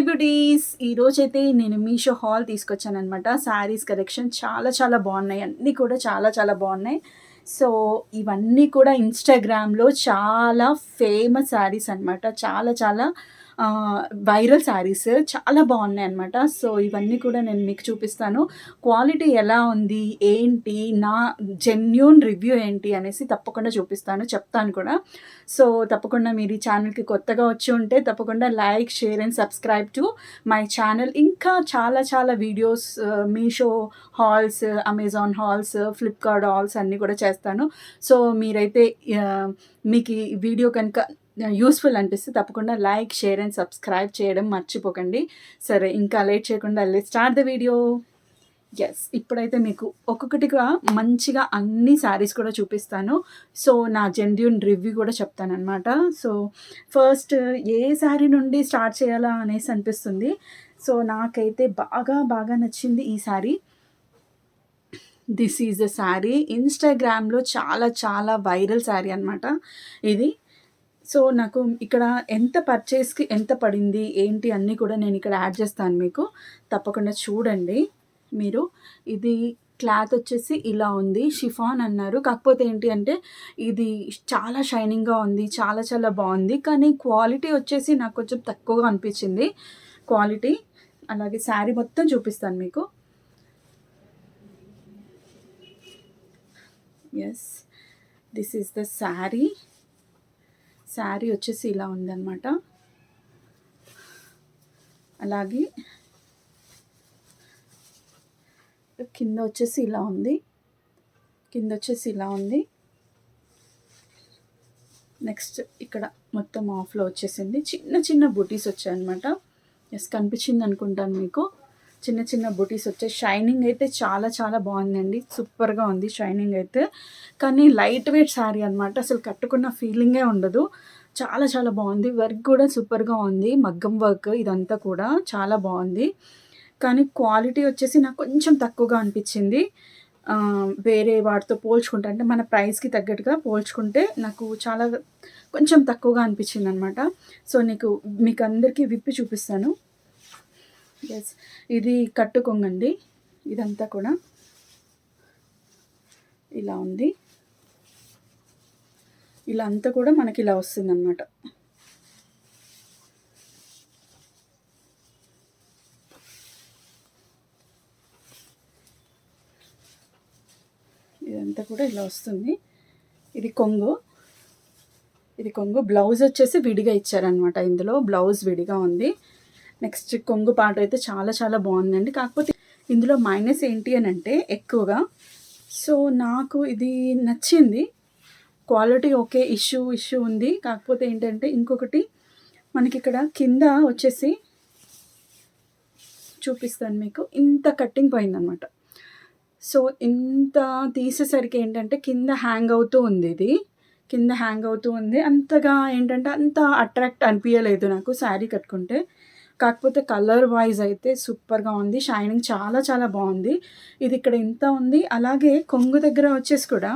Beauties ఈ రోజైతే నేను మీషో హాల్ తీసుకొచ్చాను అనమాట శారీస్ కలెక్షన్ చాలా చాలా బాగున్నాయి. అన్నీ కూడా చాలా చాలా బాగున్నాయి. సో ఇవన్నీ కూడా ఇన్స్టాగ్రామ్లో చాలా ఫేమస్ శారీస్ అనమాట చాలా చాలా వైరల్ శారీస్ చాలా బాగున్నాయి అనమాట సో ఇవన్నీ కూడా నేను మీకు చూపిస్తాను. క్వాలిటీ ఎలా ఉంది? ఏంటి? నా జెన్యున్ రివ్యూ ఏంటి? అనేసి తప్పకుండా చూపిస్తాను. చెప్తాను కూడా. సో తప్పకుండా మీరు ఈ ఛానల్కి కొత్తగా వచ్చి ఉంటే తప్పకుండా like share and subscribe to my channel. ఇంకా చాలా చాలా videos Meesho hauls Amazon hauls Flipkart hauls అన్నీ కూడా చేస్తాను. సో మీరైతే మీకు ఈ వీడియో కనుక యూస్ఫుల్ అనిపిస్తే తప్పకుండా లైక్ షేర్ అండ్ సబ్స్క్రైబ్ చేయడం మర్చిపోకండి. సరే ఇంకా లేట్ చేయకుండా స్టార్ట్ ద వీడియో ఎస్ ఇప్పుడైతే మీకు ఒక్కొక్కటిగా మంచిగా అన్ని శారీస్ కూడా చూపిస్తాను. సో నా జెన్యున్ రివ్యూ కూడా చెప్తాను అనమాట సో ఫస్ట్ ఏ శారీ నుండి స్టార్ట్ చేయాలా అనేసి అనిపిస్తుంది. సో నాకైతే బాగా బాగా నచ్చింది ఈ sari this is the sari ఇన్స్టాగ్రామ్లో చాలా చాలా వైరల్ శారీ అనమాట ఇది సో నాకు ఇక్కడ ఎంత పర్చేస్కి ఎంత పడింది ఏంటి అన్నీ కూడా నేను ఇక్కడ యాడ్ చేస్తాను మీకు. తప్పకుండా చూడండి మీరు. ఇది క్లాత్ వచ్చేసి ఇలా ఉంది షిఫాన్ అన్నారు. కాకపోతే ఏంటి అంటే ఇది చాలా షైనింగ్గా ఉంది చాలా చాలా బాగుంది. కానీ క్వాలిటీ వచ్చేసి నాకు కొంచెం తక్కువగా అనిపించింది. క్వాలిటీ అలాగే శారీ మొత్తం చూపిస్తాను మీకు. Yes this is the sari sari వచ్చేసి ఇలా ఉందన్నమాట. అలాగే కింద వచ్చేసి ఇలా ఉంది. కింద వచ్చేసి ఇలా ఉంది. నెక్స్ట్ ఇక్కడ మొత్తం ఆఫ్లో వచ్చేసింది. చిన్న చిన్న బుటీస్ వచ్చాయన్నమాట. ఎస్ కనిపించింది అనుకుంటాను మీకు. చిన్న చిన్న బుటీస్ వచ్చాయి. షైనింగ్ అయితే చాలా చాలా బాగుందండి. సూపర్గా ఉంది షైనింగ్ అయితే. కానీ లైట్ వెయిట్ శారీ అనమాట అసలు కట్టుకున్న ఫీలింగే ఉండదు. చాలా చాలా బాగుంది. వర్క్ కూడా సూపర్గా ఉంది. మగ్గం వర్క్ ఇదంతా కూడా చాలా బాగుంది. కానీ క్వాలిటీ వచ్చేసి నాకు కొంచెం తక్కువగా అనిపించింది. వేరే వాటితో పోల్చుకుంటే అంటే మన ప్రైస్కి తగ్గట్టుగా పోల్చుకుంటే నాకు చాలా కొంచెం తక్కువగా అనిపించింది అనమాట సో నీకు మీకు అందరికీ విప్పి చూపిస్తాను. ఎస్ ఇది కట్టుకొంగండి. ఇదంతా కూడా ఇలా ఉంది. ఇలా అంతా కూడా మనకి ఇలా వస్తుందన్నమాట. ఇదంతా కూడా ఇలా వస్తుంది. ఇది కొంగు. ఇది కొంగు. బ్లౌజ్ వచ్చేసి విడిగా ఇచ్చారనమాట ఇందులో బ్లౌజ్ విడిగా ఉంది. నెక్స్ట్ కొంగు పాట అయితే చాలా చాలా బాగుందండి. కాకపోతే ఇందులో మైనస్ ఏంటి అని అంటే ఎక్కువగా సో నాకు ఇది నచ్చింది. క్వాలిటీ ఓకే ఇష్యూ ఇష్యూ ఉంది. కాకపోతే ఏంటంటే ఇంకొకటి మనకి ఇక్కడ కింద వచ్చేసి చూపిస్తాను మీకు. ఇంత కట్టింగ్ పోయిందనమాట. సో ఇంత తీసేసరికి ఏంటంటే కింద హ్యాంగ్ అవుతూ ఉంది ఇది. కింద హ్యాంగ్ అవుతూ ఉంది. అంతగా ఏంటంటే అంత అట్రాక్ట్ అనిపించలేదు నాకు శారీ కట్టుకుంటే. కాకపోతే కలర్ వైజ్ అయితే సూపర్గా ఉంది. షైనింగ్ చాలా చాలా బాగుంది. ఇది ఇక్కడ ఇంత ఉంది. అలాగే కొంగు దగ్గర వచ్చేసి కూడా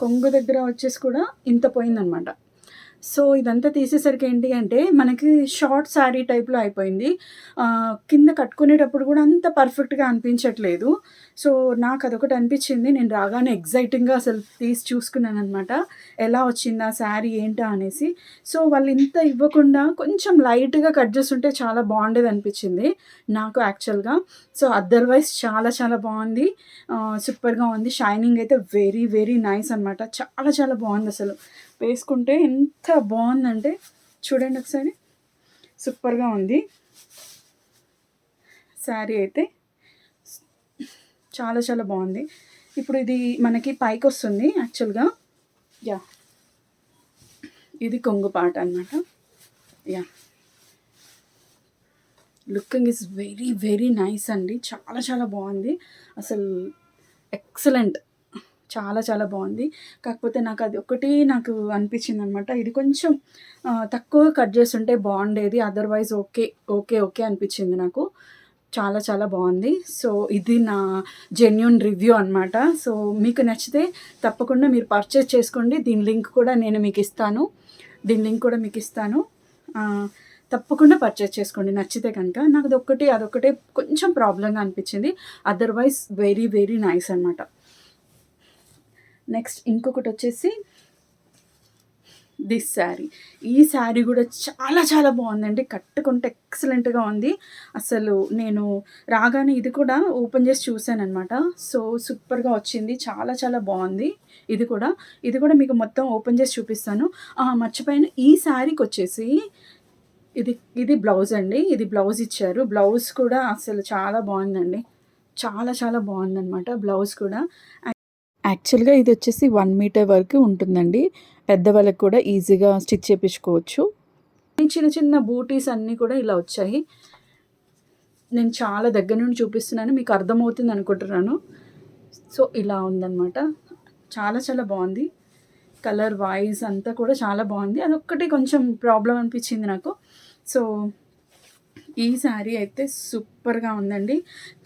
కొంగు దగ్గర వచ్చేసి కూడా ఇంత పోయిందనమాట సో ఇదంతా తీసేసరికి ఏంటి అంటే మనకి షార్ట్ శారీ టైప్లో అయిపోయింది. కింద కట్టుకునేటప్పుడు కూడా అంత పర్ఫెక్ట్గా అనిపించట్లేదు. సో నాకు అదొకటి అనిపించింది నేను రాగానే ఎగ్జైటింగ్గా అసలు తీసి చూసుకున్నాను అనమాట ఎలా వచ్చిందా శారీ ఏంటా అనేసి. సో వాళ్ళు ఇంత ఇవ్వకుండా కొంచెం లైట్గా కట్ చేస్తుంటే చాలా బాగుండేది అనిపించింది నాకు యాక్చువల్గా సో అదర్వైజ్ చాలా చాలా బాగుంది. సూపర్గా ఉంది. షైనింగ్ అయితే వెరీ వెరీ నైస్ అనమాట చాలా చాలా బాగుంది అసలు. వేసుకుంటే ఎంత బాగుందంటే చూడండి ఒకసారి. సూపర్గా ఉంది. శారీ అయితే చాలా చాలా బాగుంది. ఇప్పుడు ఇది మనకి పైకి వస్తుంది యాక్చువల్గా యా. ఇది కొంగు పాట అనమాట yeah. Looking is very very nice అండి. చాలా చాలా బాగుంది. అసలు ఎక్సలెంట్. చాలా చాలా బాగుంది. కాకపోతే నాకు అది ఒకటి నాకు అనిపించింది అనమాట ఇది కొంచెం తక్కువ కట్ చేస్తుంటే బాగుండేది. అదర్వైజ్ ఓకే ఓకే ఓకే అనిపించింది నాకు. చాలా చాలా బాగుంది. సో ఇది నా జెన్యున్ రివ్యూ అనమాట సో మీకు నచ్చితే తప్పకుండా మీరు పర్చేస్ చేసుకోండి. దీని లింక్ కూడా నేను మీకు ఇస్తాను. దీని లింక్ కూడా మీకు ఇస్తాను. తప్పకుండా పర్చేస్ చేసుకోండి. నచ్చితే కనుక. నాకు అదొక్కటి అదొక్కటే కొంచెం ప్రాబ్లంగా అనిపించింది. అదర్వైజ్ వెరీ వెరీ నైస్ అనమాట నెక్స్ట్ ఇంకొకటి వచ్చేసి దిస్ శారీ. ఈ శారీ కూడా చాలా చాలా బాగుందండి. కట్టుకుంటే ఎక్సలెంట్గా ఉంది. అసలు నేను రాగానే ఇది కూడా ఓపెన్ చేసి చూశానమాట సో సూపర్గా వచ్చింది. చాలా చాలా బాగుంది ఇది కూడా. ఇది కూడా మీకు మొత్తం ఓపెన్ చేసి చూపిస్తాను. మర్చిపోయిన. ఈ శారీకి వచ్చేసి ఇది ఇది బ్లౌజ్ అండి. ఇది బ్లౌజ్ ఇచ్చారు. బ్లౌజ్ కూడా అసలు చాలా బాగుందండి. చాలా చాలా బాగుందన్నమాట బ్లౌజ్ కూడా. యాక్చువల్గా ఇది వచ్చేసి వన్ మీటర్ వరకు ఉంటుందండి. పెద్దవాళ్ళకి కూడా ఈజీగా స్టిచ్ చేయించుకోవచ్చు చిన్న చిన్న బూటీస్ అన్నీ కూడా ఇలా వచ్చాయి. నేను చాలా దగ్గర నుండి చూపిస్తున్నాను మీకు అర్థమవుతుంది అనుకుంటున్నాను. సో ఇలా ఉందన్నమాట. చాలా చాలా బాగుంది. కలర్ వాయిస్ అంతా కూడా చాలా బాగుంది. అదొక్కటి కొంచెం ప్రాబ్లం అనిపించింది నాకు. సో ఈ శారీ అయితే సూపర్గా ఉందండి.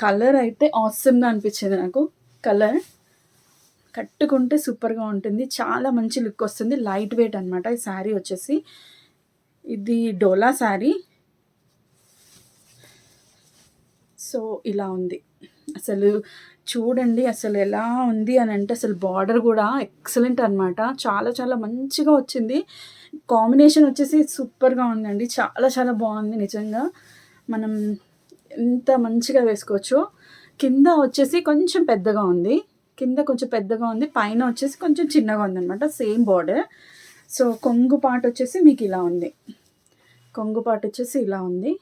కలర్ అయితే ఆసమ్గా అనిపించింది నాకు. కలర్ కట్టుకుంటే సూపర్గా ఉంటుంది. చాలా మంచి లుక్ వస్తుంది. లైట్ వెయిట్ అనమాట ఈ శారీ వచ్చేసి. ఇది డోలా శారీ. సో ఇలా ఉంది. అసలు చూడండి అసలు ఎలా ఉంది అని అంటే అసలు బార్డర్ కూడా ఎక్సలెంట్ అనమాట చాలా చాలా మంచిగా వచ్చింది. కాంబినేషన్ వచ్చేసి సూపర్గా ఉందండి. చాలా చాలా బాగుంది నిజంగా. మనం ఎంత మంచిగా వేసుకోవచ్చు. కింద వచ్చేసి కొంచెం పెద్దగా ఉంది. కింద కొంచెం పెద్దగా ఉంది పైన వచ్చేసి కొంచెం చిన్నగా ఉంది అనమాట సేమ్ బార్డర్ సో కొంగు పాట వచ్చేసి మీకు ఇలా ఉంది. కొంగు పాట వచ్చేసి ఇలా ఉంది.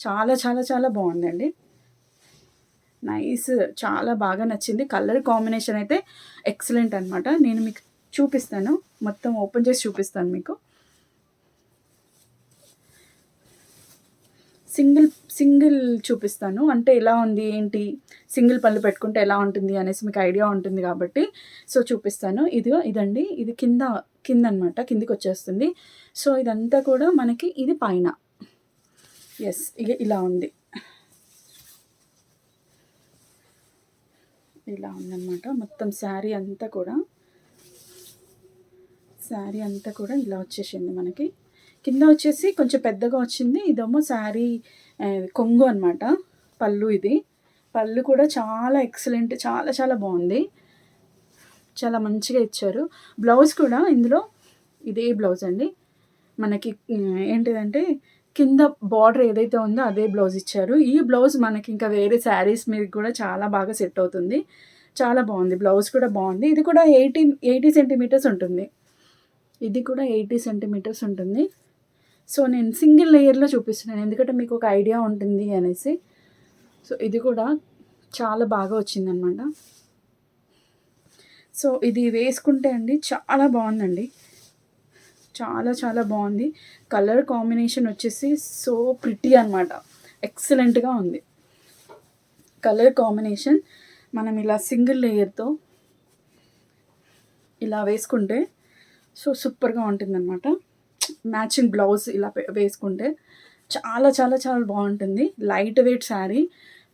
చాలా చాలా చాలా బాగుందండి. నైస్ చాలా బాగా నచ్చింది. కలర్ కాంబినేషన్ అయితే ఎక్సలెంట్ అనమాట నేను మీకు చూపిస్తాను. మొత్తం ఓపెన్ చేసి చూపిస్తాను మీకు. సింగిల్ సింగిల్ చూపిస్తాను. అంటే ఎలా ఉంది ఏంటి సింగిల్ పళ్ళు పెట్టుకుంటే ఎలా ఉంటుంది అనేసి మీకు ఐడియా ఉంటుంది కాబట్టి సో చూపిస్తాను. ఇదిగో ఇదండి. ఇది కింద కింద అనమాట కిందికి వచ్చేస్తుంది సో ఇదంతా కూడా మనకి ఇది పైన. ఎస్ ఇక ఇలా ఉంది. ఇలా ఉందన్నమాట. మొత్తం శారీ అంతా కూడా శారీ అంతా కూడా ఇలా వచ్చేసింది మనకి. కింద వచ్చేసి కొంచెం పెద్దగా వచ్చింది. ఇదేమో శారీ కొంగు అనమాట పళ్ళు ఇది. పళ్ళు కూడా చాలా ఎక్సలెంట్ చాలా చాలా బాగుంది. చాలా మంచిగా ఇచ్చారు. బ్లౌజ్ కూడా ఇందులో ఇదే బ్లౌజ్ అండి. మనకి ఏంటిదంటే కింద బార్డర్ ఏదైతే ఉందో అదే బ్లౌజ్ ఇచ్చారు. ఈ బ్లౌజ్ మనకి ఇంకా వేరే శారీస్ మీద కూడా చాలా బాగా సెట్ అవుతుంది. చాలా బాగుంది. బ్లౌజ్ కూడా బాగుంది. ఇది కూడా ఎయిటీ ఎయిటీ సెంటీమీటర్స్ ఉంటుంది. ఇది కూడా ఎయిటీ సెంటీమీటర్స్ ఉంటుంది. సో నేను సింగిల్ లేయర్లో చూపిస్తున్నాను. ఎందుకంటే మీకు ఒక ఐడియా ఉంటుంది అనేసి. సో ఇది కూడా చాలా బాగా వచ్చిందనమాట. సో ఇది వేసుకుంటే అండి చాలా బాగుందండి. చాలా చాలా బాగుంది. కలర్ కాంబినేషన్ వచ్చేసి సో ప్రిటీ అనమాట. ఎక్సలెంట్గా ఉంది. కలర్ కాంబినేషన్ మనం ఇలా సింగిల్ లేయర్తో ఇలా వేసుకుంటే సో సూపర్గా ఉంటుందన్నమాట మ్యాచింగ్ బ్లౌజ్ ఇలా వేసుకుంటే చాలా చాలా చాలా బాగుంటుంది. లైట్ వెయిట్ శారీ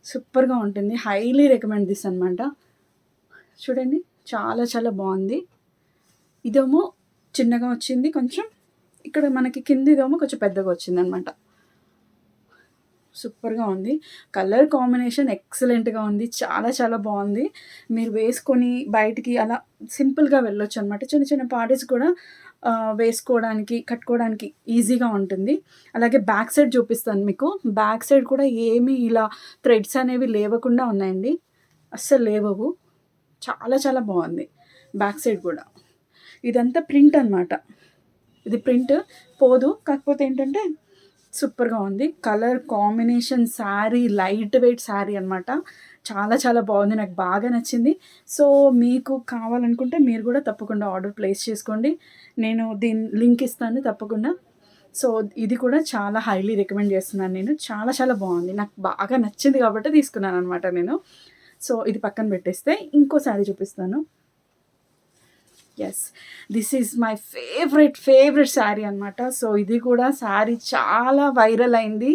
సూపర్గా ఉంటుంది. హైలీ రికమెండ్ దిస్ అనమాట చూడండి చాలా చాలా బాగుంది. ఇదేమో చిన్నగా వచ్చింది కొంచెం ఇక్కడ మనకి కిందిదేమో కొంచెం పెద్దగా వచ్చింది అనమాట సూపర్గా ఉంది. కలర్ కాంబినేషన్ ఎక్సలెంట్గా ఉంది. చాలా చాలా బాగుంది. మీరు వేసుకొని బయటికి అలా సింపుల్గా వెళ్ళొచ్చు అనమాట చిన్న చిన్న పార్టీస్ కూడా వేసుకోవడానికి కట్టుకోవడానికి ఈజీగా ఉంటుంది. అలాగే బ్యాక్ సైడ్ చూపిస్తాను మీకు. బ్యాక్ సైడ్ కూడా ఏమీ ఇలా థ్రెడ్స్ అనేవి లేవకుండా ఉన్నాయండి. అస్సలు లేవవు. చాలా చాలా బాగుంది బ్యాక్ సైడ్ కూడా. ఇదంతా ప్రింట్ అన్నమాట. ఇది ప్రింట్ పోదు. కాకపోతే ఏంటంటే సూపర్గా ఉంది. Colour combination sari light weight sari అనమాట చాలా చాలా బాగుంది. నాకు బాగా నచ్చింది. సో మీకు కావాలనుకుంటే మీరు కూడా తప్పకుండా ఆర్డర్ ప్లేస్ చేసుకోండి. నేను దీని లింక్ ఇస్తాను తప్పకుండా. సో ఇది కూడా చాలా హైలీ రికమెండ్ చేస్తున్నాను నేను. చాలా చాలా బాగుంది. నాకు బాగా నచ్చింది కాబట్టి తీసుకున్నాను అనమాట నేను. సో ఇది పక్కన పెట్టేస్తే ఇంకో శారీ చూపిస్తాను. Yes this is my favourite favourite sari అనమాట సో ఇది కూడా శారీ చాలా వైరల్ అయింది.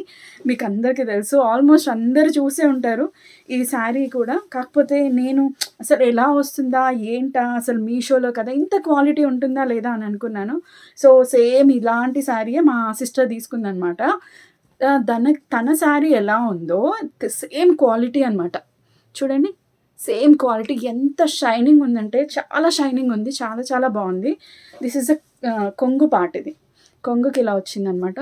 మీకు అందరికీ తెలుసు. ఆల్మోస్ట్ అందరు చూసే ఉంటారు ఈ శారీ కూడా. కాకపోతే నేను అసలు ఎలా వస్తుందా ఏంటా అసలు మీషోలో కదా ఇంత క్వాలిటీ ఉంటుందా లేదా అని అనుకున్నాను. సో సేమ్ ఇలాంటి శారీయే మా సిస్టర్ తీసుకుందనమాట తన తన శారీ ఎలా ఉందో సేమ్ క్వాలిటీ అనమాట చూడండి. సేమ్ క్వాలిటీ ఎంత షైనింగ్ ఉందంటే చాలా షైనింగ్ ఉంది చాలా చాలా బాగుంది. దిస్ ఇస్ అ కొంగు పార్ట్ ఇది. కొంగుకి ఇలా వచ్చిందనమాట.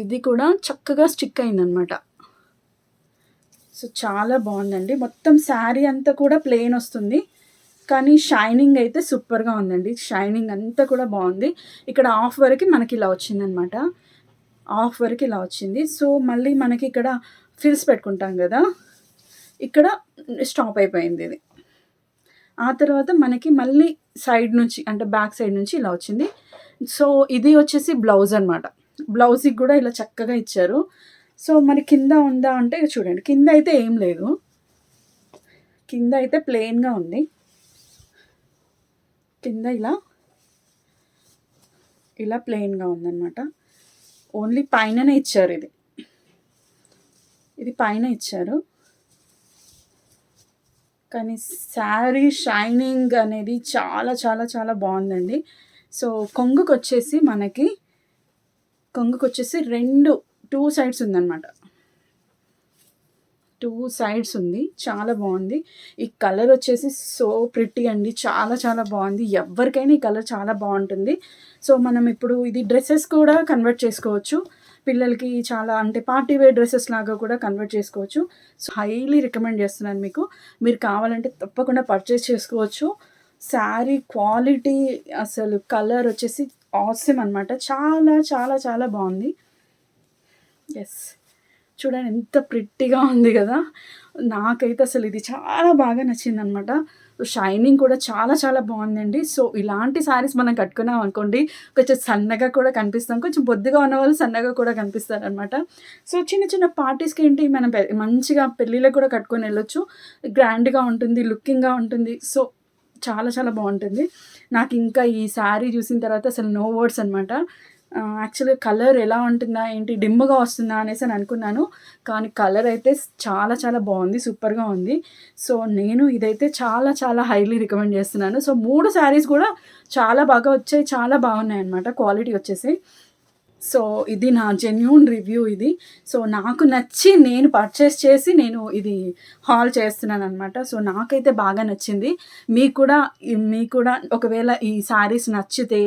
ఇది కూడా చక్కగా స్టిక్ అయిందనమాట. సో చాలా బాగుందండి. మొత్తం శారీ అంతా కూడా ప్లెయిన్ వస్తుంది. కానీ షైనింగ్ అయితే సూపర్గా ఉందండి. షైనింగ్ అంతా కూడా బాగుంది. ఇక్కడ ఆఫ్ వరకు మనకి ఇలా వచ్చిందనమాట. ఆఫ్ వరకు ఇలా వచ్చింది. సో మళ్ళీ మనకి ఇక్కడ ఫిల్స్ పెట్టుకుంటాం కదా. ఇక్కడ స్టాప్ అయిపోయింది ఇది. ఆ తర్వాత మనకి మళ్ళీ సైడ్ నుంచి అంటే బ్యాక్ సైడ్ నుంచి ఇలా వచ్చింది. సో ఇది వచ్చేసి బ్లౌజ్ అనమాట బ్లౌజ్కి కూడా ఇలా చక్కగా ఇచ్చారు. సో మరి కింద ఉందా అంటే చూడండి కింద అయితే ఏం లేదు. కింద అయితే ప్లెయిన్గా ఉంది. కింద ఇలా ఇలా ప్లెయిన్గా ఉందన్నమాట. ఓన్లీ పైననే ఇచ్చారు ఇది. ఇది పైన ఇచ్చారు. కానీ శారీ షైనింగ్ అనేది చాలా చాలా చాలా బాగుందండి. సో కొంగుకు వచ్చేసి మనకి కొంగుకు వచ్చేసి రెండు టూ సైడ్స్ ఉందన్నమాట. టూ సైడ్స్ ఉంది. చాలా బాగుంది. ఈ కలర్ వచ్చేసి సో ప్రిట్టి అండి. చాలా చాలా బాగుంది. ఎవరికైనా ఈ కలర్ చాలా బాగుంటుంది. సో మనం ఇప్పుడు ఇది డ్రెస్సెస్ కూడా కన్వర్ట్ చేసుకోవచ్చు. పిల్లలకి చాలా అంటే పార్టీ వేర్ డ్రెస్సెస్ లాగా కూడా కన్వర్ట్ చేసుకోవచ్చు. సో హైలీ రికమెండ్ చేస్తున్నాను మీకు. మీరు కావాలంటే తప్పకుండా పర్చేస్ చేసుకోవచ్చు. శారీ క్వాలిటీ అసలు కలర్ వచ్చేసి ఆసమ్ అనమాట చాలా చాలా చాలా బాగుంది. ఎస్ చూడండి ఎంత ప్రిట్టిగా ఉంది కదా. నాకైతే అసలు ఇది చాలా బాగా నచ్చింది అనమాట షైనింగ్ కూడా చాలా చాలా బాగుందండి. సో ఇలాంటి శారీస్ మనం కట్టుకున్నాం అనుకోండి కొంచెం సన్నగా కూడా కనిపిస్తాం. కొంచెం బొద్దుగా ఉన్న వాళ్ళు సన్నగా కూడా కనిపిస్తారు అనమాట సో చిన్న చిన్న పార్టీస్కి ఏంటి మనం మంచిగా పెళ్ళిళ్ళకి కూడా కట్టుకొని వెళ్ళొచ్చు. గ్రాండ్గా ఉంటుంది లుకింగ్గా ఉంటుంది. సో చాలా చాలా బాగుంటుంది. నాకు ఇంకా ఈ శారీ చూసిన తర్వాత అసలు నో వర్డ్స్ అనమాట యాక్చువల్గా కలర్ ఎలా ఉంటుందా ఏంటి డిమ్గా వస్తుందా అనేసి అని అనుకున్నాను. కానీ కలర్ అయితే చాలా చాలా బాగుంది సూపర్గా ఉంది. సో నేను ఇదైతే చాలా చాలా హైలీ రికమెండ్ చేస్తున్నాను. సో మూడు శారీస్ కూడా చాలా బాగా వచ్చాయి చాలా బాగున్నాయి అనమాట క్వాలిటీ వచ్చేసి. సో ఇది నా జెన్యున్ రివ్యూ ఇది. సో నాకు నచ్చి నేను పర్చేస్ చేసి నేను ఇది హాల్ చేస్తున్నాను అనమాట సో నాకైతే బాగా నచ్చింది. మీకు కూడా మీకు కూడా ఒకవేళ ఈ శారీస్ నచ్చితే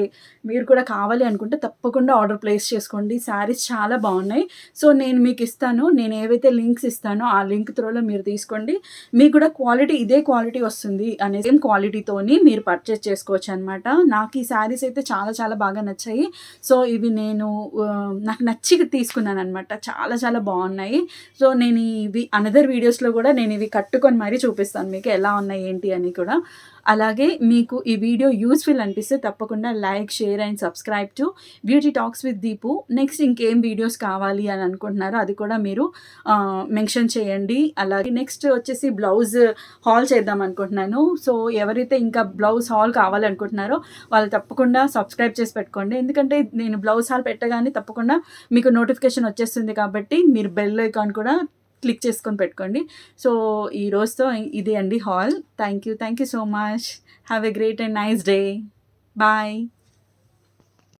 మీరు కూడా కావాలి అనుకుంటే తప్పకుండా ఆర్డర్ ప్లేస్ చేసుకోండి. శారీస్ చాలా బాగున్నాయి. సో నేను మీకు ఇస్తాను. నేను ఏవైతే లింక్స్ ఇస్తానో ఆ లింక్ త్రోలో మీరు తీసుకోండి. మీకు కూడా క్వాలిటీ ఇదే క్వాలిటీ వస్తుంది అనే సేమ్ క్వాలిటీతోని మీరు పర్చేస్ చేసుకోవచ్చు అనమాట నాకు ఈ శారీస్ అయితే చాలా చాలా బాగా నచ్చాయి. సో ఇవి నేను నాకు నచ్చి తీసుకున్నాను అనమాట చాలా చాలా బాగున్నాయి. సో నేను ఇవి అనదర్ వీడియోస్లో కూడా నేను ఇవి కట్టుకొని మరీ చూపిస్తాను మీకు ఎలా ఉన్నాయి ఏంటి అని కూడా. అలాగే మీకు ఈ వీడియో యూస్ఫుల్ అనిపిస్తే తప్పకుండా like share and subscribe to beauty talks with Deepu next ఇంకేం వీడియోస్ కావాలి అని అనుకుంటున్నారో అది కూడా మీరు మెన్షన్ చేయండి. అలాగే నెక్స్ట్ వచ్చేసి బ్లౌజ్ హాల్ చేద్దాం అనుకుంటున్నాను. సో ఎవరైతే ఇంకా బ్లౌజ్ హాల్ కావాలనుకుంటున్నారో వాళ్ళు తప్పకుండా సబ్స్క్రైబ్ చేసి పెట్టుకోండి. ఎందుకంటే నేను బ్లౌజ్ హాల్ పెట్టగానే తప్పకుండా మీకు నోటిఫికేషన్ వచ్చేస్తుంది కాబట్టి మీరు బెల్ ఐకాన్ కూడా క్లిక్ చేసుకొని పెట్టుకోండి. సో ఈ రోజుతో ఇది అండి haul. Thank you thank you so much. Have a great and nice day. Bye.